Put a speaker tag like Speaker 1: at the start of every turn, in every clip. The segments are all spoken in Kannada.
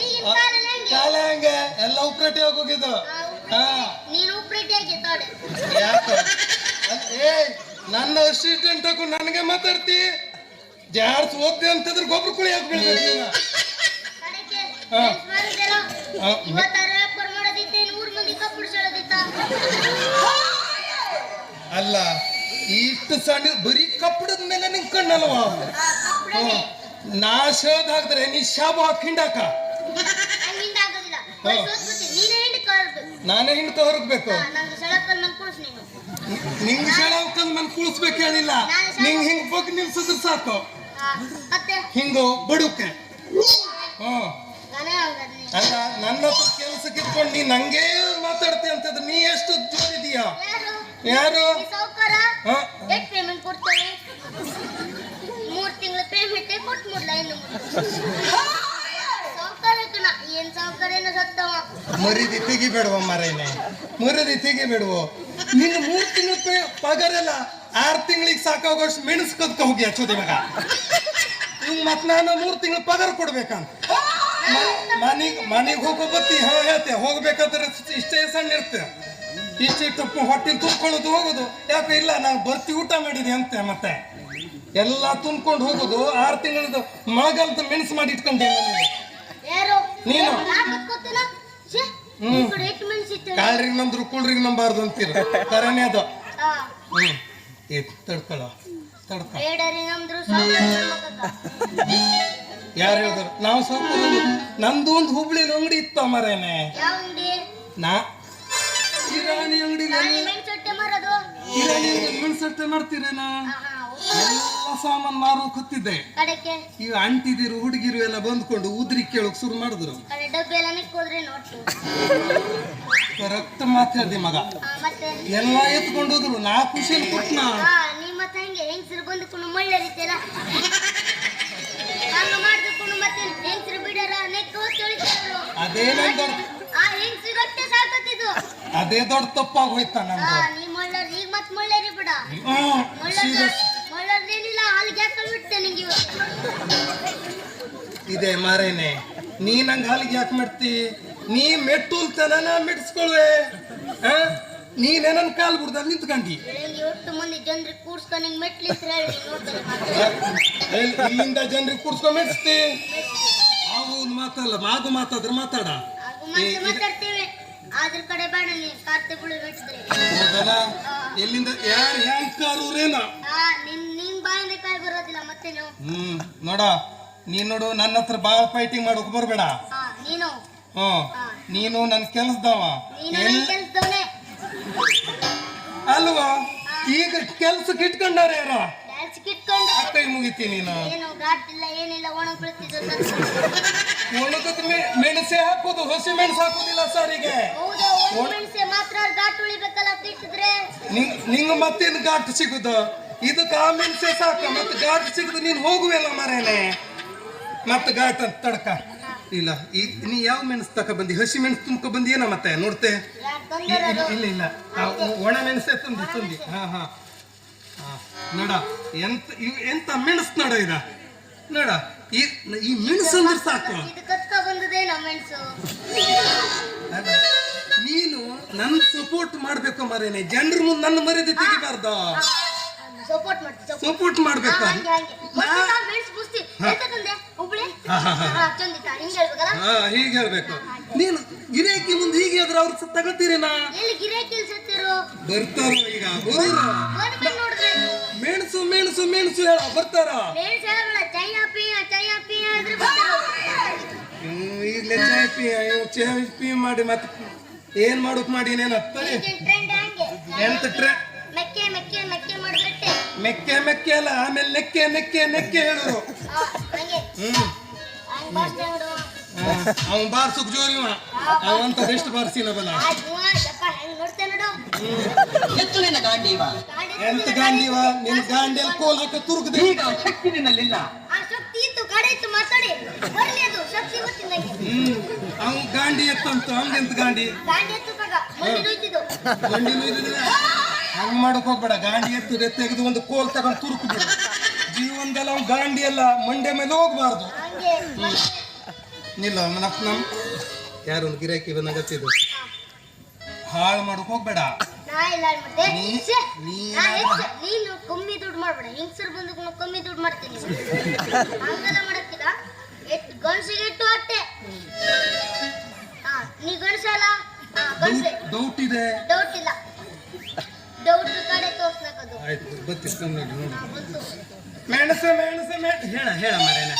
Speaker 1: ಈಗಿನ ಕಾಲಲ್ಲಿ
Speaker 2: ಕಾಲ ಹಂಗೆ? ಎಲ್ಲ ಉಪ್ರೇಟಿ ಹೋಗಿದ್ದು. ಹಾ.
Speaker 1: ನೀನು ಉಪ್ರೇಟಿಯಾಗಿ ತೋಡೆ
Speaker 2: ಯಾಕ? ಅದ್- ಏ ನನ್ನ ಅಸಿಸ್ಟೆಂಟ್ ಹಾಕೊಂಡು ನನಗೆ ಮಾತಾಡ್ತಿ? ಜಾರ್ಸ್ ಓದ್ದೆ ಅಂತಂದ್ರೆ ಗೊಬ್ಬರ ಕುಳಿ ಯಾಕೆ ಬೀಳ್ಬೇಕು ಅಲ್ಲ ಇಷ್ಟು ಸಣ್ಣ ಬರೀ ಕಪ್ಪಡದ ಮೇಲೆ ನಿಂಗೆ ನಾಶದ ಹಾಕಿದ್ರೆ ನೀ ಶಾಬು ಹಾಕಿ ಹಿಂಡಾಕ
Speaker 1: ನೀನೇ
Speaker 2: ಹಿಂಡ್ಕ ಹೊರಗ್ಬೇಕು.
Speaker 1: ನಿಂಗ್
Speaker 2: ಶಾಳ ಮನ್ ಕುಳಿಸ್ಬೇಕು ಹೇಳಿಲ್ಲ. ನಿಂಗ್ ಹಿಂಗ್ ಬಗ್ಗೆ ನಿಲ್ಸಿದ್ರೆ ಸಾಕು. ಹಿಂಗು ಬಡುಕೆ. ಹ್ಮ್. ಅಲ್ಲ ನನ್ನ ಹತ್ರ ಕೆಲ್ಸಕ್ಕೆ ಇಟ್ಕೊಂಡು ನೀ ನಂಗೆ ಮಾತಾಡ್ತಿ ಅಂತಂದ್ರೆ ನೀ ಎಷ್ಟು ಜೋರಿದೀಯ?
Speaker 1: ಯಾರು?
Speaker 2: ಮರಿದಿ ತೆಗಿಬೇಡವ ಮರೇನೆ? ಮರದಿ ತೆಗಿಬೇಡುವ ನಿನ್ನ ಮೂರ್ ತಿಂಗಳ ಪಗಾರ ಎಲ್ಲ ಆರ್ ತಿಂಗಳಿಗೆ ಸಾಕಾಗೋಷ್ಟು ಮೆಣಸು ಕದ್ಕ ಹೋಗಿ ಹಚ್ಚೋದಿ ಮಗ? ಹಿಂಗ್ ಮತ್ ನಾನು ಮೂರ್ ತಿಂಗಳ ಪಗಾರ ಕೊಡ್ಬೇಕಂತ. ಮನಿಗ್ ಮನಿಗ್ ಹೋಗೋ ಬತ್ತಿ ಹಾ ಹೇಳ್ತೆ, ಹೋಗ್ಬೇಕಾದ್ರೆ ಇಷ್ಟೇ ಸಣ್ಣ ಇರ್ತೆ. ಇಷ್ಟಿಟ್ಟು ಹೊಟ್ಟೆ ತುಂಬ್ಕೊಳ್ಳೋದು ಹೋಗೋದು. ಯಾಕೆ ಇಲ್ಲ, ನಾನು ಬರ್ತಿ ಊಟ ಮಾಡಿದೆ ಅಂತೆ ಮತ್ತೆ. ಎಲ್ಲ ತುಂಬ್ಕೊಂಡು ಹೋಗುದು ಆರು ತಿಂಗಳದ ಮಳೆಗಾಲದ ಮೆಣಸು ಮಾಡಿ ಇಟ್ಕೊಂಡೆ ನನಗೆ
Speaker 1: ಯಾರು?
Speaker 2: ನೀನು. ಹ್ಮ್. ಕಾಳ್ರಿಗೆ ನಂಬ್ರು ಕುಳ್ರಿಗೆ ನಂಬಾರ್ದು ಅಂತೀರ. ಕರನೇ ಅದು. ಹ್ಮ್. ಏ ತಡ್ಕೊಳ್ಳೋ ತಡ್ಕ. ಯಾರು ಹೇಳಿದ್ರು ನಾವು ಸ್ವಲ್ಪ ನಂದು ಒಂದು ಹುಬ್ಳಿ ಅಂಗಡಿ ಇತ್ತ ಮರೇನೆ ನಾ ಕಿರಾಣಿ ಅಂಗಡಿ ಕಿರಾಣಿ ಅಂಗಡಿ ಮೆಣಸಟ್ಟೆ ಮಾಡ್ತೀರೇನಾ ಎಲ್ಲ ಸಾಮಾನು ಮಾರು ಕತ್ತಿದ್ದೆ
Speaker 1: ಕಡೆಗೆ?
Speaker 2: ಈಗ ಅಂಟಿದಿರು ಹುಡುಗಿರು ಎಲ್ಲ ಬಂದ್ಕೊಂಡು ಉದ್ರಿ ಕೇಳೋಕ್ ಶುರು ಮಾಡಿದ್ರು.
Speaker 1: ಕಡೆ ಡಬ್ಬಿ ಎಲ್ಲ ನಿಕ್ಕೋದ್ರೆ ನೋಟು
Speaker 2: ರಕ್ತ ಮಾತಾಡ್ದೆ ಮಗ.
Speaker 1: ಮತ್ತೆ?
Speaker 2: ಎಲ್ಲ ಎತ್ಕೊಂಡು ಹೋದ್ರು. ನಾ ಖುಷಿಯಲ್ಲಿ ಕೊಟ್ನ?
Speaker 1: ಹಾ ನಿಮ್ಮ ತಂಗಿ ಹಂಗೆ? ಹೆಂಗಸರು ಬಂದುಕೊಂಡು ಮಳ್ಳೆ ರೀತಿಯಲ್ಲ? ಹಂಗ ಮಾಡ್ದುಕೊಂಡು ಮತ್ತೆ ಹೆಂಗಸರು ಬಿಡರ? ನೆಕ್ಕ ತಿಳಿತಾರಲ್ಲ
Speaker 2: ಅದೇ ನನ್ ದೊಡ್ಡ
Speaker 1: ಆ ಹೆಂಗಸರು ಅಷ್ಟೇ ಸಾಕತ್ತಿದ್ದು
Speaker 2: ಅದೇ ದೊಡ್ಡ ತಪ್ಪಾಗಿ ಹೋಯ್ತ
Speaker 1: ಹಾ
Speaker 2: ನಂದು
Speaker 1: ನೀ ಮಳ್ಳರ್ ಈಗ ಮತ್ತೆ ಮಳ್ಳೇರಿ ಬಿಡ.
Speaker 2: ಹ್ಮ್
Speaker 1: ಮಳ್ಳರ್
Speaker 2: ಇದೆ ಮಾರೇನೆ. ನೀ ನಂಗೆ ಹಾಲಿಗೆ ಯಾಕೆ ಮಾಡ್ತಿ? ನೀ ಮೆಟ್ಟುಲ್ತನ ತನ ಮೆಟ್ಸ್ಕೊಳ್ವೆ? ನೀನೇ ನನ್ನ ಕಾಲು ಬಿಡ್ದ ನಿಂತ್ಕಂಡಿ. ಇಲ್ಲಿಂದ ಜನರಿಗೆ ಕೂಡ್ಸ್ಕೊಂಡ್ ಮೆಟ್ಸ್ತಿ ಅವು ಮಾತಲ್ಲ ಮಾಗು ಮಾತಾದ್ರೆ ಮಾತಾಡ.
Speaker 1: ಅದ್ರ ಕಡೆ ಬೇಡ ಕಾರ್ತೆಗಳು
Speaker 2: ಹೌದಲ್ಲ? ಎಲ್ಲಿಂದ ಯಾರು ಹ್ಯಾಂಗ್ ಕಾರೂರೇನ?
Speaker 1: ನಿನ್ನ ನಿನ್ ಬಾಯಿಂದ ಕಾಯಿ ಬರೋದಿಲ್ಲ ಮತ್ತೆ ನೀವು.
Speaker 2: ಹ್ಮ್ ನೋಡ. ನೀನ್ ನೋಡು ನನ್ನ ಹತ್ರ ಬಾಳ ಫೈಟಿಂಗ್ ಮಾಡೋಕ್ ಬರ್ಬೇಡ.
Speaker 1: ನೀನು?
Speaker 2: ಹ್ಮ್
Speaker 1: ಹಾ.
Speaker 2: ನೀನು ನನ್ ಕೆಲ್ಸದವ. ಅಲ್ವಾ? ಈಗ ಕೆಲ್ಸಕ್ಕೆ ಕಿಟ್ಕೊಂಡವ್ರೆ ಯಾರ? ಕೈ ಮುಗಿತಿ ನೀನು. ಒಣಗದ ಮೆಣಸೆ ಹಾಕೋದು ಹಸಿ ಮೆಣಸು ಹಾಕೋದಿಲ್ಲ ಸಾರಿಗೆ ನಿಂಗ ಮತ್ತೇನು ಘಾಟ್ ಸಿಗುದು? ಇದಕ್ಕೆ ಆ ಮೆಣಸೆ ಸಾಕ ಮತ್ತೆ ಘಾಟ್ ಸಿಗುದು ನೀನ್ ಹೋಗುವೆಲ್ಲ ಮರೇನೆ. ಮತ್ತೆ ಗಾಯತ ತಡಕ. ಇಲ್ಲ ಈ ನೀ ಯಾವ ಮೆಣಸು ತಕ ಬಂದಿ? ಹಸಿ ಮೆಣಸು ತುಂಬ್ಕೊ ಬಂದಿ ಏನ ಮತ್ತೆ? ನೋಡ್ತೆ. ಇಲ್ಲ ಇಲ್ಲ ಒಣ ಮೆಣಸೆ ತುಂಬಿ ತುಂಬಿ ಹಾ ಹಾ. ನಡ. ಎಂತ ಇವ್ ಎಂತ ಮೆಣಸು ನಡ ಇದ? ನಡ. ಈ ಈ ಮೆಣಸು ಅಂದ್ರೆ ಸಾಕು.
Speaker 1: ಇದು ಕತ್ಕ ಬಂದದೇ ನಮ್ಮ ಮೆಣಸು
Speaker 2: ನೀನು ನನ್ನ ಸಪೋರ್ಟ್ ಮಾಡ್ಬೇಕು ಮರೇನೆ. ಜನರ ಮುಂದೆ ನನ್ನ ಮರ್ಯಾದೆ ತೆಗಿಬಾರ್ದು?
Speaker 1: ಸಪೋರ್ಟ್
Speaker 2: ಮಾಡ್ಬೇಕು?
Speaker 1: ಹಂಗೆ
Speaker 2: ಹೇಳ್ಬೇಕು. ನೀನು ಗಿರಾಕಿ ಮುಂದೆ ಹೀಗೆ ಆದ್ರೆ ಅವ್ರು ತಗೊಳ್ತೀರೇನಾ ಬರ್ತಾರ ಈಗ ಮೆಣಸು ಮೆಣಸು ಮೆಣಸು ಹೇಳ ಬರ್ತಾರ? ಈಗ್ಲೇ ಚಾಯ್ ಪಿ ಚಾಯ್ ಪಿ ಮಾಡಿ ಮತ್ತೆ ಏನ್ ಮಾಡೋಕ್ ಮಾಡಿ ಏನೇನ ಎಂತ ಟ್ರೆ
Speaker 1: ಮೆಕ್ಕೆ ಮೆಕ್ಕೆ
Speaker 2: ಅಲ್ಲ ಆಮೇಲೆ ನೆಕ್ಕೆ ನೆಕ್ಕೆ ನೆಕ್ಕೆ ಹೇಳುದು
Speaker 1: ಹಂಗೆ
Speaker 2: ಹ್ಮ್
Speaker 1: ಸುಖ
Speaker 2: ಅವನ್ ಬಾರ್ಸುಕ್ ಜೋರಿ ಅವಂತ ಎಷ್ಟು ಬಾರಿಸಿಲ್ಲ ಬಲ್ಲ.
Speaker 3: ಎತ್ತು ನಿನ್ನ ಗಾಂಡೀವ.
Speaker 2: ಎಂತ ಗಾಂಡಿವ? ನಿನ್ ಗಾಂಡಿಯಲ್ಲಿ ಕೋಲ್ ಹಾಕ ತುರುಕದೆ.
Speaker 3: ಈಗ ಶಕ್ತಿ ನಿನ್ನಲ್ಲಿಲ್ಲ.
Speaker 2: ಅವ್ನ್ ಗಾಂಡಿ ಎತ್ತಂತ ಹಂಗೆಂತ ಗಾಂಡಿ?
Speaker 1: ಗಾಡಿ
Speaker 2: ಹಂಗ್ ಮಾಡಕ್ ಹೋಗ್ಬೇಡ. ಗಾಂಡಿ ಎತ್ತು ತೆಗೆದು ಒಂದು ಕೋಲ್ ತಗೊಂಡು ತುರುಕು ಬಿಡು ಅವ್ನ್ ಗಾಂಡಿ ಎಲ್ಲ ಮಂಡೆ ಮೇಲೆ ಹೋಗ್ಬಾರ್ದು.
Speaker 1: ಇಲ್ಲ
Speaker 2: ನಿಲ್ಲ ನಮ್ ನಮ್ ಯಾರು ಒಂದು ಗಿರಾಕಿ ಬಂದಾಗತ್ತಿದ್ದು ಹಾಳು ಮಾಡಕ್ ಹೋಗ್ಬೇಡ.
Speaker 1: ನೀನು ಕಮ್ಮಿ ದುಡ್ಡು ಮಾಡ್ಬೇಡ. ಹಿಂಗ್ಸರ್ ಬಂದು ಕಮ್ಮಿ ದುಡ್ಡು ಮಾಡ್ತೀನಿ. ಹಂಗೆಲ್ಲ ಮಾಡಕ್ಕಿಲ್ಲ. ಗಂಡ್ಸಿಗೆ ಇಟ್ಟು ನೀ ಗಂಡ್ಸಲ್ಲ
Speaker 2: ಡೌಟ್ ಇದೆ.
Speaker 1: ಡೌಟ್ ಇಲ್ಲ. ಡೌಟ್ ಕಡೆ ತೋರ್ಸ್ಲಕ್ಕದು
Speaker 2: ಆಯ್ತು ಗೊತ್ತಿತ್ತು ನೋಡಿ. ಮೆಣಸು ಮೆಣಸು ಮೆ ಹೇಳ ಹೇಳ ಮರೇನ.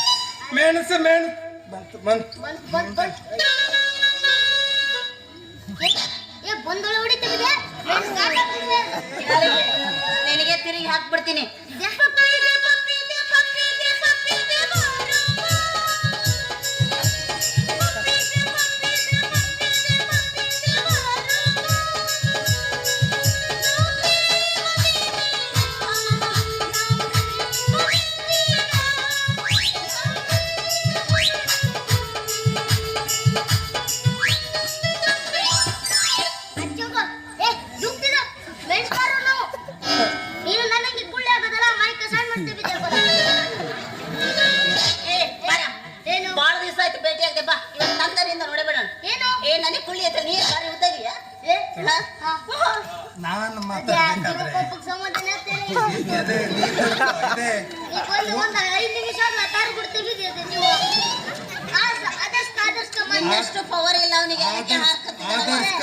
Speaker 2: ಮೆಣಸು ಮೆಣಸು. ಬಂತು ಬಂತು.
Speaker 1: ಬಂತ್ ಬಂತ್ ಬಂತ್. ಏ ಬಂದೊಳ ಬಂದಿದೆ.
Speaker 4: ನಿನಗೆ ತಿರುಗಿ ಹಾಕ್ಬಿಡ್ತೀನಿ.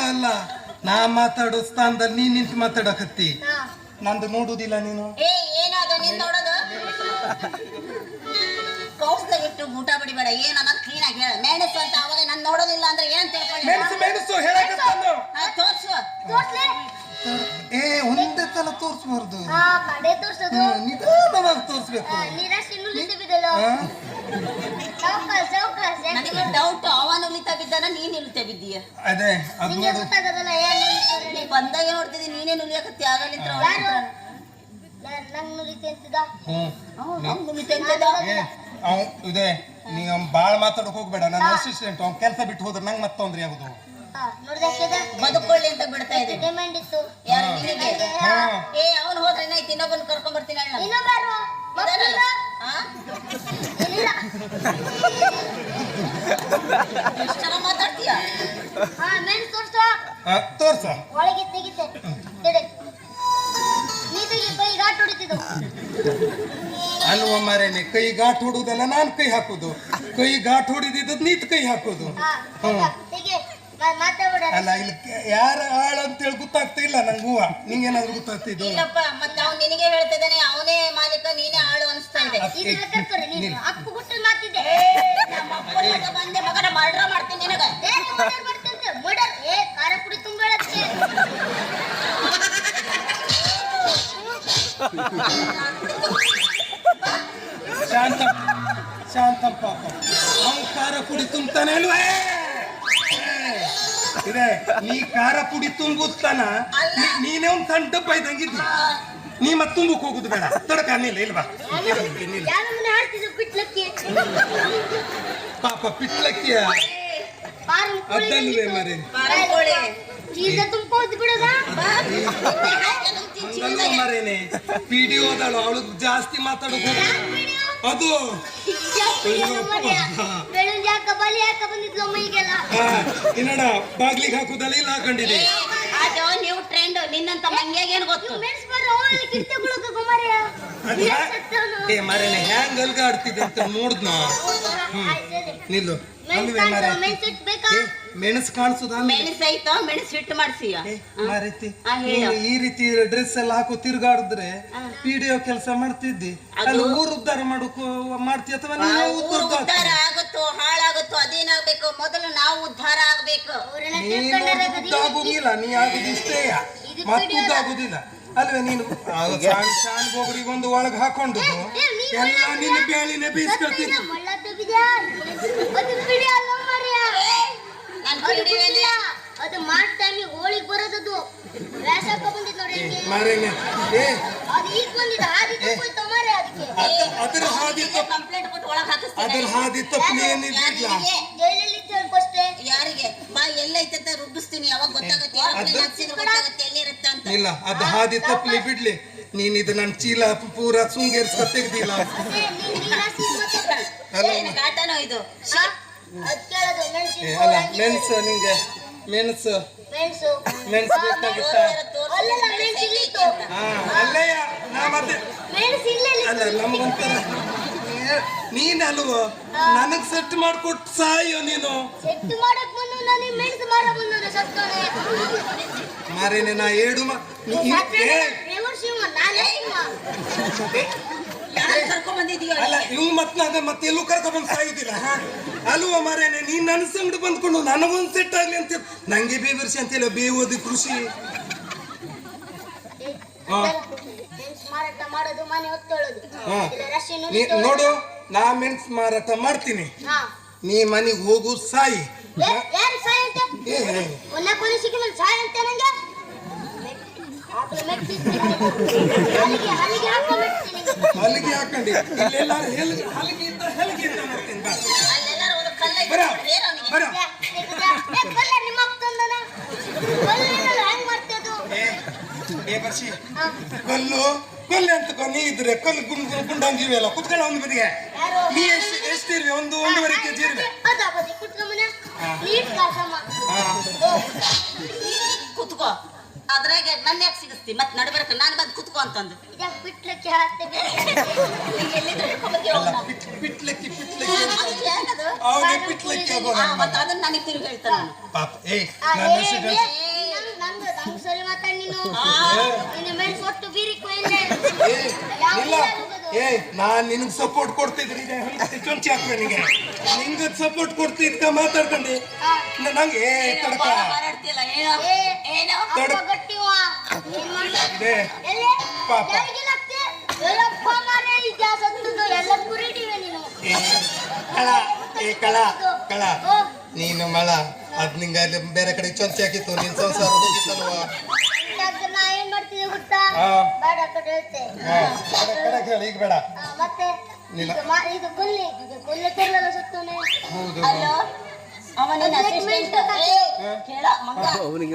Speaker 2: ಅಲ್ಲ. ನಾ ಮಾತಾಡೋ ಸ್ಥಾನದಲ್ಲಿ ನೀನ್ ನಿಂತು ಮಾತಾಡಕತ್ತಿ. ನಂದು ನೋಡುದಿಲ್ಲ ನೀನು.
Speaker 4: ಕೌಸ್ದಾಗ ಇಟ್ಟು ಊಟ ಬಿಡಿಬೇಡ ಏನ ಕ್ಲೀನ್ ಆಗಿ ಹೇಳ. ಮೆಣಸು ಅಂತ ಅವಾಗ ನಾನು ನೋಡೋದಿಲ್ಲ ಅಂದ್ರೆ ಏನ್
Speaker 2: ಮೆಣಸು ಮೆಣಸು. ಆ
Speaker 4: ತೋರ್ಸು.
Speaker 1: ತೋರ್ಸ್ಲೆ?
Speaker 2: ಏ ಒಂದೇ ತಲ ತೋರ್ಸ್ಬಾರ್ದು.
Speaker 1: ಹಾ, ಕಡೆ ತೋರ್ಸೋದು.
Speaker 2: ಹ್ಮ್, ನಿಧಾನವಾಗಿ ತೋರ್ಸ್ಬೇಕು.
Speaker 1: ಬಿದ್ದಲ್ಲ? ಸಾವ್ಕಾಸ್ ಸಾವ್ಕಾಸ್
Speaker 4: ನನಗೆ ಡೌಟ್ ಅವನು ಬಿದ್ದಾನ ನೀನ್ ಬಿದ್ದೀಯ
Speaker 2: ಅದೇ ಅದು
Speaker 1: ನಿಂಗೆ
Speaker 2: ನೋಡು.
Speaker 1: ಗೊತ್ತಾಗದಲ್ಲ ಏನ್ ನುಲಿತಾರೆ
Speaker 4: ನೀ ಬಂದಾಗ ನೋಡ್ತಿದ್ದಿ ನೀನೇ ನುಲಿಯಕತ್ತಿ ಆಗಲಿಂತ್ರ
Speaker 1: ಯಾರು? ಯಾರು? ನಂಗ್ ನುಲಿತಿ ಅಂತಿದ್ದ?
Speaker 2: ನೀ-
Speaker 4: ನುಲಿತೆ ಅಂತದ
Speaker 2: ಏ ಅವ್ ಇದೆ ನೀ ಅವ್ನ್ ಬಾಳ್ ಮಾತಾಡಕ್ ಹೋಗ್ಬೇಡ. ನನ್ನ ಅಸಿಸ್ಟೆಂಟ್ ಅವ್ನ ಕೆಲಸ ಬಿಟ್ಟು ಹೋದ್ರೆ ನಂಗೆ ಮತ್ತೆ ತೊಂದ್ರೆ ಆಗುದು.
Speaker 4: ಬದುಕೊಳ್ಳಿ ಅಂತ ಬಿಡ್ತಾ ಇದ್ದೀನಿ.
Speaker 1: ಡಿಮ್ಯಾಂಡ್ ಇತ್ತು.
Speaker 4: ಯಾರು ನಿನಗೆ?
Speaker 2: ಹಾ.
Speaker 4: ಏ ಅವನು ಹೋದ್ರೆ ಏನಾಯ್ತು? ಇನ್ನೊಬ್ಬನ ಕರ್ಕೊಂಡ್ ಬರ್ತೀನಿ ಅಣ್ಣ
Speaker 1: ಇನ್ನೊಬ್ಬರು? ಮಕ್ಕಳಿಲ್ಲ
Speaker 4: ಹಾ
Speaker 1: ಏನಿಲ್ಲ
Speaker 4: ಎಷ್ಟು ಚೆನ್ನಾಗ್ ಮಾತಾಡ್ತೀಯ?
Speaker 1: ಹಾ ಮೆಣ್ ತೋರ್ಸೋ.
Speaker 2: ಹಾ, ತೋರ್ಸ.
Speaker 1: ಒಳಗೆ ತೆಗಿತೆ. ತೆಗೆ. ನೀ ತೆಗಿ ಕೈ ಗಾಟ್ ಹೊಡಿತಿದ್ದು.
Speaker 2: ಅಲ್ವ ಮಾರೇನೆ ಕೈ ಘಾಟ್ ಹೊಡುದಲ್ಲ ನಾನ್ ಕೈ ಹಾಕುದು. ಕೈ ಘಾಟ್ ಹೊಡಿದಿದ್ದು ನೀತ್ ಕೈ ಹಾಕುದು.
Speaker 1: ಹಾ
Speaker 2: ಅಲ್ಲ ಇಲ್ಲಿ ಯಾರ ಆಳ ಅಂತೇಳಿ ಗೊತ್ತಾಗ್ತಾ ಇಲ್ಲ ನಂಗೆ ಹೂವ. ನಿಂಗೇನಾದ್ರು ಗೊತ್ತಾಗ್ತಿದ್ದು
Speaker 4: ಇಲ್ಲಪ್ಪ ಮತ್ತೆ ಅವ್ನು ನಿನಗೆ ಹೇಳ್ತಿದ್ದಾನೆ ಅವನೇ ಮಾಲೀಕ ನೀನೇ ಆಳು ಅನಿಸ್ತಾ ಇದೆ.
Speaker 1: ಇದನ್ನ ಕರ್ಕೊರಿ ನೀನು. ಅಪ್ಪು ಗುಟ್ಟು ಮಾತಿದ್ದೆ
Speaker 4: ನಮ್ಮ ಅಪ್ಪನ ಮಗ ಬಂದೆ ಮಗನ ಮರ್ಡ್ರ ಮಾಡ್ತೀನಿ ನಿನಗೆ.
Speaker 1: ಏ ಮರ್ಡರ್ ಮಾಡ್ತಂತೆ ಮರ್ಡರ್ ಏ ಖಾರ ಕುಡಿ
Speaker 2: ಶಾಂತ ಶಾಂತಂ ಪಾಪ. ಅವ್ನ್ ಖಾರ ಪುಡಿ ತುಂಬ್ತಾನೆ ಅಲ್ವೇ? ಇದೆ. ನೀ ಖಾರ ಪುಡಿ ತುಂಬುತ್ತಾನ ನೀನೇ ಒಂದು ಸಣ್ಣ ಡಬ್ಬ ಇದ್ದಂಗಿದ್ದಿ. ನೀ ಮತ್ ತುಂಬಕ್ ಹೋಗುದು ಬೇಡ. ತಡಕ ನಿಲ್ಲ ಇಲ್ವಾ ಪಾಪ ಪಿಟ್ಲಕ್ಕಿಯ ಅದಲ್ವೇ ಮರೆ. ಮರೇನೆ ಪಿಡಿ ಹೋದಳು ಅವಳು ಜಾಸ್ತಿ ಮಾತಾಡೋದು ಅದು.
Speaker 1: ಬಲಿ ಯಾಕ ಬಂದಿದ್ಲು ಮೈಗೆಲ್ಲ?
Speaker 2: ಹಾ ಇನ್ನಡ ಬಾಗ್ಲಿಗೆ ಹಾಕುದಲ್ಲ ಇಲ್ಲ ಹಾಕೊಂಡಿದೆ
Speaker 4: ಅದು ನೀವು ಟ್ರೆಂಡ್ ನಿನ್ನಂತ ಮಂಗ್ಯಾಗ ಏನ್ ಗೊತ್ತು?
Speaker 2: ಏ ಮರೇನೆ ಹ್ಯಾಂಗ್ ಅಲ್ಗಾಡ್ತಿದೆ ಅಂತ ನೋಡ್ದ್ನ? ನಿಲ್ಲು. ಅಲ್ವೇ ಮರೆ? ಮೆಣಸು ಕಾಣಿಸುದ
Speaker 4: ಮೆಣಸು ಐತೋ ಮೆಣಸು ಹಿಟ್ಟು
Speaker 2: ಮಾರೈತಿ. ಈ ರೀತಿ ಡ್ರೆಸ್ ಎಲ್ಲ ಹಾಕೋ ತಿರ್ಗಾಡಿದ್ರೆ ಪಿಡಿಒ ಕೆಲಸ ಮಾಡ್ತಿದ್ದಿ. ಅಲ್ಲಿ ಊರು ಉದ್ದಾರ ಮಾಡಕ್ಕೂ ಮಾಡ್ತಿ ಅಥವಾ ನೀನೇ ಉದ್ಧಾರ
Speaker 4: ಮೊದಲು ನಾವು ಉದ್ಧಾರ ಆಗ್ಬೇಕು.
Speaker 2: ನೀನು
Speaker 1: ಗದಿ.
Speaker 2: ನೀ ಆಗುದು ಇಷ್ಟೇ.
Speaker 1: ಇದು
Speaker 2: ಮತ್ತೆ. ಉದ್ದಾಗುದಿಲ್ಲ. ಅಲ್ವೇ ನೀನು? ಶಾನ್ ಬೋಗರಿಗೆ ಒಂದು ಒಳಗೆ ಹಾಕೊಂಡು ಎಲ್ಲ ನಿನ್ನ ಬೇಳಿನ
Speaker 1: ಬೀಸ್ಕೊಳ್ತೀನಿ? ಅದು ಬಿಡಿ ಅಲ್ಲ ಮಾರ್ಯ.
Speaker 4: ನಾನು
Speaker 1: ಅದು
Speaker 4: ಪಿಡಿವೇನೆ.
Speaker 1: ಬಿಡಿಲ್ಲ. ಟೈಮಿಗೆ ಹೋಳಿಗೆ ಬರೋದದು. ವ್ಯಾಸಕ್ಕ ಬಂದಿದ್ ನೋಡಿ ಹೆಂಗೆ.
Speaker 2: ಮಾರೇನೆ ಏ.
Speaker 1: ಅದು ಈಗ ಬಂದಿದ ಹಾದಿ ತಪ್ಪೋಯ್ತು ಅದಕ್ಕೆ.
Speaker 2: ಅದರ ಅದ್ರ ಹಾದಿ ತಪ್ಪು
Speaker 4: ಕಂಪ್ಲೇಂಟ್ ಕೊಟ್ಟು ಒಳಗೆ ಹಾಕಿಸ್ತೀನಿ.
Speaker 2: ಅದ್ರ ಹಾದಿ
Speaker 4: ತಪ್ಪು
Speaker 1: ಜೈಲಲ್ಲಿ ಫಸ್ಟೇ
Speaker 4: ಯಾರಿಗೆ ಬಾ ಎಲ್ಲೈತೆ ಅಂತ ರುಬ್ಬಿಸ್ತೀನಿ. ಯಾವಾಗ ಗೊತ್ತಾಗುತ್ತೆ? ಹಾಕ್ಸಿದ್ರೆ ಎಲ್ಲಿರುತ್ತೆ ಅಂತ.
Speaker 2: ಇಲ್ಲ ಅದು ಹಾದಿ ತಪ್ಪಲಿ ಬಿಡ್ಲಿ. ನೀನ್ ಇದು ನನ್ನ ಚೀಲ ಪೂರ ಸುಂಗೇರ್ಸ್ಕ ತೆಗ್ದಿಲ್ಲ.
Speaker 4: ಇದು?
Speaker 2: ಏ, ಅಲ್ಲ ಮೆಣಸು ನಿಂಗೆ. ಮೆಣಸು. ಬೇಕಾಗಿತ್ತ?
Speaker 1: ಅಲ್ಲೆಲ್ಲ
Speaker 2: ಹಾ ಅಲ್ಲಯ್ಯ ನಾ ಮತ್ತೆ ಅಲ್ಲ ನಮ್ಗೊಂಥರ ನೀನ್ ಅಲ್ವೋ ನನಗ್ ಸೆಟ್ ಮಾಡ್ಕೊಟ್ ಸಾಯೋ ನೀನು.
Speaker 1: ಸೆಟ್ ಮಾಡಕ್ ಬಂದು ನನಗೆ ಮೆಣಸು ಮಾರ ಬಂದು ಸತ್ತೋನೆ.
Speaker 2: ಮಾರೇನೆ ನಾ ಏಡು ಮಾ ಅಲ್ಲ ಇವ್ ಮತ್ ಮತ್ತೆ ಎಲ್ಲೂ ಕರ್ಕೊಂಡ್ ಸಾಯುದಿಲ್ಲ ಅಲ್ವ ಮಾರೇನೆ ನೀನ್ ನನ್ನ ಸಂಗಡ ಬಂದ್ಕೊಂಡು ನನಗೊಂದ್ ಸೆಟ್ ಆಗ್ಲಿ ಅಂತ ನಂಗೆ ಬೇವರ್ಸಿ ಅಂತಿಲ್ಲ ಬೇವೋದು ಕೃಷಿ.
Speaker 1: ಮಾರಾಟ ಮಾಡೋದು ಮನೆ ಹೊತ್ತೊಳೋದು.
Speaker 2: ನೋಡು. ನಾ ಮೆಣಸು ಮಾರಾಟ ಮಾಡ್ತೀನಿ. ನೀ ಮನೆಗೆ ಹೋಗು ಸಾಯಿ.
Speaker 1: ಹಲಗಿ
Speaker 2: ಹಾಕೊಂಡಿ. ಇಲ್ಲೆಲ್ಲ ಹೆಲ್ಗೆ ಇದ್ದ ಬರ ಬರ. ಏ ಬರ್ಸಿ ಕಲ್ಲು ಕೊಲ್ಲೆ ಅಂತ ನೀ ಇದ್ರೆ ಕಲ್ಲು ಗುಂಡ್ ಗುಂಡಂಗಿವೆ ಅಲ್ಲ ಕುತ್ಕೊಳ್ಳ ಒಂದು ಬದಿಗೆ.
Speaker 1: ಯಾರು?
Speaker 2: ನೀ ಎಷ್ಟು ಇರ್ವಿ? ಒಂದು ಒಂದೂವರೆ ಇರ್ವೆ.
Speaker 1: ನೀಟ್ ಕಾಸಮ್ಮ
Speaker 2: ಹಾ.
Speaker 4: ಕುತ್ಕೋ. ಅದ್ರಾಗ ನನ್ನ ಯಾಕೆ ಸಿಗಿಸ್ತಿ? ಮತ್ ನಡ್ಬರ್ಕ ನಾನು ಬಂದು ಕುತ್ಕೋ ಅಂತಂದು. ಅವ್ನ?
Speaker 2: ಪಿಟ್ಲಕ್ಕಿ ಪಿಟ್ಲಕ್ಕಿ? ಅವನಿಗೆ ಪಿಟ್ಲಕ್ಕಿ
Speaker 4: ಅದನ್ನ ನನಗೆ ತಿರುಗಿ ಹೇಳ್ತಾನೆ ನಾನು.
Speaker 2: ಪಾಪ ಏ ನನ್ನ ಇಲ್ಲ. ಏ ನಾನ್ ನಿನಗ್ ಸಪೋರ್ಟ್ ಕೊಡ್ತಿದ್ರಿ ಚೊಂಚಿ ನಿಂಗೆ ನಿಂಗೆ ಸಪೋರ್ಟ್ ಕೊಡ್ತಿದ್ಕ ಮಾತಾಡ್ಕೊಂಡಿ. ನಂಗೆ ತಡಕ? ಪಾಪ. ಕಳ. ಏ ಕಳ. ಕಳ. ನೀನು ಮಳ. ಅದ್ ನಿಂಗ ಬೇರೆ ಕಡೆ ಚೊಂಚಿ ಹಾಕಿತ್ತು. ನಿನ್ ಸಂಸಾರ ಹೋಗಿತ್ತಲ್ವಾ
Speaker 1: ನಾ ಏನ್ ಮಾಡ್ತಿದ್ದೆ ಗೊತ್ತಾ?
Speaker 2: ಹಾ.
Speaker 1: ಹೇಳ್ತೆ.
Speaker 2: ಕಡೆ ಕಡೆ ಕೇಳು ಈಗ ಬೇಡ.
Speaker 1: ಆ, ಮತ್ತೆ. ಇದು ಮಾ- ಇದು ಗುಲ್ಲಿ ಇದು ಗುಲ್ಲೆ ತರಲೆಲ್ಲ ಸುತ್ತೋನೆ.
Speaker 2: ಹೌದು.
Speaker 4: ಅಸಿಸ್ಟೆಂಟ್ ಕೇಳ ಮಗ. ಅವನಿಗೆ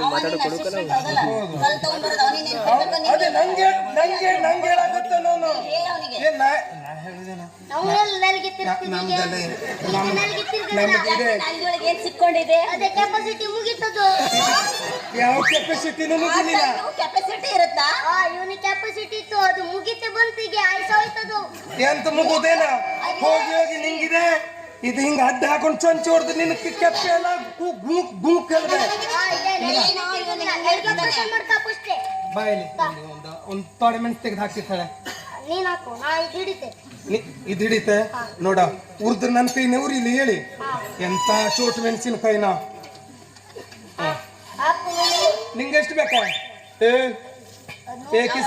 Speaker 2: ಅದೇ ನಂಗೆ ನಂಗೆ ನಂಗೆ ಹೇಳಾಗುತ್ತೆ ನಾನು
Speaker 4: ಹೇಳ ಅವನಿಗೆ.
Speaker 2: ಏ ನಾ
Speaker 4: ಸಿಕ್ಕೊಂಡಿದೆ
Speaker 1: ಅದೇ ಕೆಪಾಸಿಟಿ ಮುಗೀತದು
Speaker 2: ಯಾವ ಕೆಪಾಸಿಟಿನೂ ಮುಗಿಲಿಲ್ಲ
Speaker 4: ಕೆಪಾಸಿಟಿ ಇರುತ್ತಾ
Speaker 1: ಕೆಪಾಸಿಟಿ ಇತ್ತು ಅದು ಮುಗಿತೆ ಬಂತಿಗೆ ಆಯ್ಸ ಹೋಯ್ತದು
Speaker 2: ಎಂತ ಮುಗುದೇನ ಹೋಗಿ ಹೋಗಿ ನಿಂಗಿದೆ ಇದು ಹಿಂಗ ಅಡ್ಡ ಹಾಕೊಂಡು ಚಂಚು ಹೊಡೆದು ನಿನ್ ಕೆಪ್ಪೆ ಎಲ್ಲ
Speaker 1: ಗುಂಕ್ ಗುಂಕ್.
Speaker 2: ಬಾಯಲ್ಲಿ ಒಂದು ಒಂದು ತೊಡೆ ಮೆಣಸು ತೆಗೆದು ಹಾಕ್ತಿರ್ತಾಳೆ
Speaker 1: ನೀನ್ ಹಾಕು ನಾ ಇದು ಹಿಡಿತೆ.
Speaker 2: ನಿ- ಇದು ಹಿಡಿತೆ? ನೋಡ ಉರ್ದು ನನ್ನ ಕೈ ಉರಿಲಿ ಹೇಳಿ. ಎಂತ ಚೋಟ್ ಮೆಣಸಿನಕಾಯಿನ
Speaker 1: ಕೈನ? ನಿಂಗೆಷ್ಟು
Speaker 2: ನಿಂಗೆ ಎಷ್ಟು ಬೇಕಾ? ಏ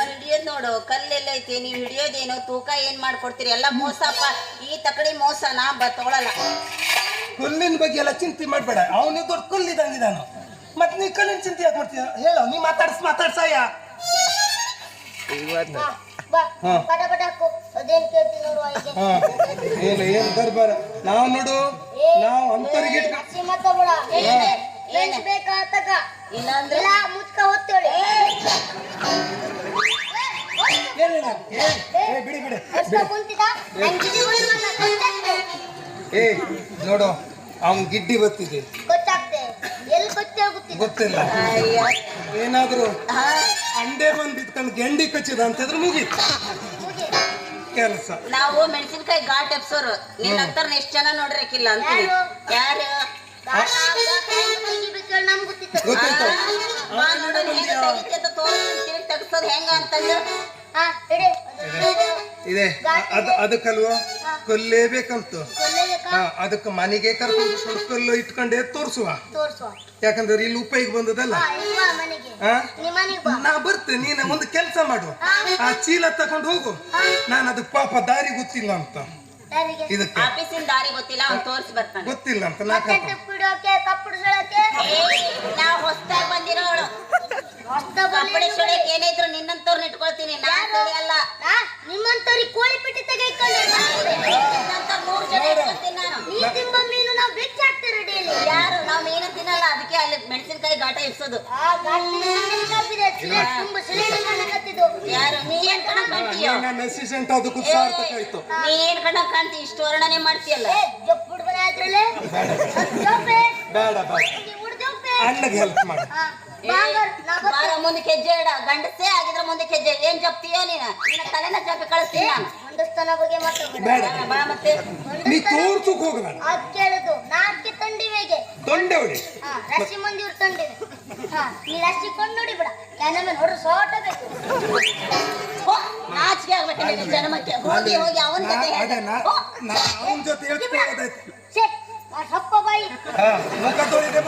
Speaker 4: ಹಿಡಿಯೋದ್ ನೋಡು ಕಲ್ಲೆಲ್ಲ ಐತಿ ನೀವ್ ಹಿಡಿಯೋದೇನು ತೂಕ ಏನ್ ಮಾಡ್ಕೊಡ್ತೀರಿ? ಎಲ್ಲ ಮೋಸಪ್ಪ. ಈ ತಕಡಿ ಮೋಸ ನಾ ಬ ತಗೊಳಲ್ಲ.
Speaker 2: ಕಲ್ಲಿನ ಬಗ್ಗೆ ಎಲ್ಲ ಚಿಂತೆ ಮಾಡಬೇಡ. ಅವನು ದೊಡ್ಡ ಕಲ್ಲಿದಂಗಿದಾನು ಮತ್ ನೀ ಕಲ್ಲಿನ ಚಿಂತೆ ಯಾಕೆ ಮಾಡ್ತೀಯ ಹೇಳು ನೀ ಮಾತಾಡ್ಸ್ ಮಾತಾಡ್ಸಾಯ
Speaker 1: ಬಾ,
Speaker 2: ಏನು ಏನು ದರ್ಬಾರ ನಾವು ನೋಡು ನಾವು ಅಂತರಿಗೆ ಏ ನೋಡು ಅವ್ನ್ ಗಿಡ್ಡಿ ಬತ್ತಿದೆ
Speaker 1: ಗೊತ್ತಾಗ್ತೆ ಎಲ್ಲಿ ಗೊತ್ತೇ ಗೊತ್ತಿಲ್ಲ.
Speaker 2: ಏನಾದ್ರು
Speaker 4: ಹಾ,
Speaker 2: ಅಂಡೆ ಬಂದು ಬಿತ್ಕೊಂಡು ಗೆಂಡಿ ಕಚ್ಚಿದ ಅಂತ ಮುಗೀತು.
Speaker 1: ಮುಗಿ
Speaker 4: ಕೆಲಸ.
Speaker 3: ನಾವು ಮೆಣಸಿನಕಾಯಿ ಘಾಟ್ ಎಪ್ಸೋರು ನಿನ್ನ ಹತ್ರ ಎಷ್ಟು ಜನ ನೋಡ್ರಕ್ಕಿಲ್ಲ ಅಂತ ಯಾರು? ಅಂತಂದ್ರೆ
Speaker 2: ಇದೆ. ಅದಕ್ಕಲ್ವ ಕೊಲ್ಲೇಬೇಕಂತ. ಅದಕ್ಕೆ ಮನೆಗೆ ಕರ್ಕೊಂಡು ಕಲ್ಲು ಇಟ್ಕೊಂಡೇ ತೋರಿಸುವ.
Speaker 1: ತೋರ್ಸುವ.
Speaker 2: ಯಾಕಂದ್ರೆ ಇಲ್ಲಿ ಉಪಯೋಗ ಬಂದದಲ್ಲ? ನಾ ಬರ್ತೇನೆ ನೀನ ಒಂದು ಕೆಲಸ ಮಾಡು. ಆ ಚೀಲ ತಕೊಂಡು ಹೋಗು. ನಾನು ಅದಕ್ಕೆ ಪಾಪ ದಾರಿ ಗೊತ್ತಿಲ್ಲ ಅಂತ. ಇದಕ್ಕೆ.
Speaker 3: ಆಫೀಸಿನ ದಾರಿ ಗೊತ್ತಿಲ್ಲ ಅವ್ನು ತೋರಿಸಿ ಬರ್ತಾನೆ.
Speaker 2: ಗೊತ್ತಿಲ್ಲ ಅಂತ ನಾ
Speaker 3: ನಿನ್ನಂತವ್ರನ್ನ ಇಟ್ಕೊಳ್ತೀನಿ.
Speaker 1: ನಿಮ್ಮಂತವ್ರಿಗೆ ಕೋಳಿ ಸಿಲೆಂಡ್ ಕಾಣಕತ್ತಿದ್ದು
Speaker 3: ಯಾರು? ನೀ ಏನ್ ಕಣ ಕಾಣ್ತೀಯೋ?
Speaker 2: ನನ್ನ ಅಸಿಸ್ಟೆಂಟ್ ಅದಕ್ಕೂ ಸಾರ್ಥಕ ಆಯ್ತು
Speaker 3: ನೀ ಏನ್ ಕಣ ಕಾಣ್ತಿ ಇಷ್ಟು ವರ್ಣನೆ ಮಾಡ್ತೀಯಲ್ಲ?
Speaker 2: ಬೇಡ
Speaker 1: ಜೋಪೆ
Speaker 2: ಬೇಡ ಅಣ್ಣಗೆ ಹೆಲ್ಪ್ ಮಾಡು.
Speaker 4: ಬಾರ ಮುಂದಕ್ಕೆ ಹೆಜ್ಜೆ ಇಡ. ಗಂಡಸೇ ಆಗಿದ್ರೆ ಮುಂದಕ್ಕೆ ಹೆಜ್ಜೆ ಏನ್ ಜಪ್ತೀಯೋ ನೀನ? ನಿನ್ನ ತಲೆನ ಜಪ್ಪಿ ಕಳಿಸ್ತೀನಿ ನಾನು.
Speaker 1: ಗಂಡಸ್ತನ ಬಗ್ಗೆ ಮಾತಾಡ
Speaker 2: ಬೇಡ
Speaker 4: ಬಾ ಮತ್ತೆ.
Speaker 2: ನೀ ತೋರ್ಸಕ್ ಹೋಗಬೇಡ.
Speaker 1: ಅದ್ ಕೇಳುದು. ನಾಲ್ಕೆ ತಂಡಿವೆಗೆ
Speaker 2: ತೊಂಡೆ ಹೊಡಿ.
Speaker 1: ಹಾ ರಶಿ ಮಂದಿವ್ರು ತಂಡಿವೆ ಹಾ ನೀ ರಶ್ಮಿ ಕೊಂಡು ನೋಡಿ ಬಿಡ. ಕ್ಯಾನಮನ್ ನೋಡ್ರ ಸೋಟ ಬೇಕು.
Speaker 4: ಹೋ, ನಾಚಿಕೆ ಆಗ್ಬೇಕು ಜನ್ಮಕ್ಕೆ. ಹೋಗಿ ಹೋಗಿ ಅವನ ಜೊತೆ
Speaker 2: ನಾ ಅವನ ಜೊತೆ ಹೇಳ್ಕೊಳ್ಳೋದಾಯ್ತು
Speaker 1: ಛೇ ಆ ಸಪ್ಪ ಬಾಯಿ.
Speaker 2: ಮುಖ ತೊಳಿದೆ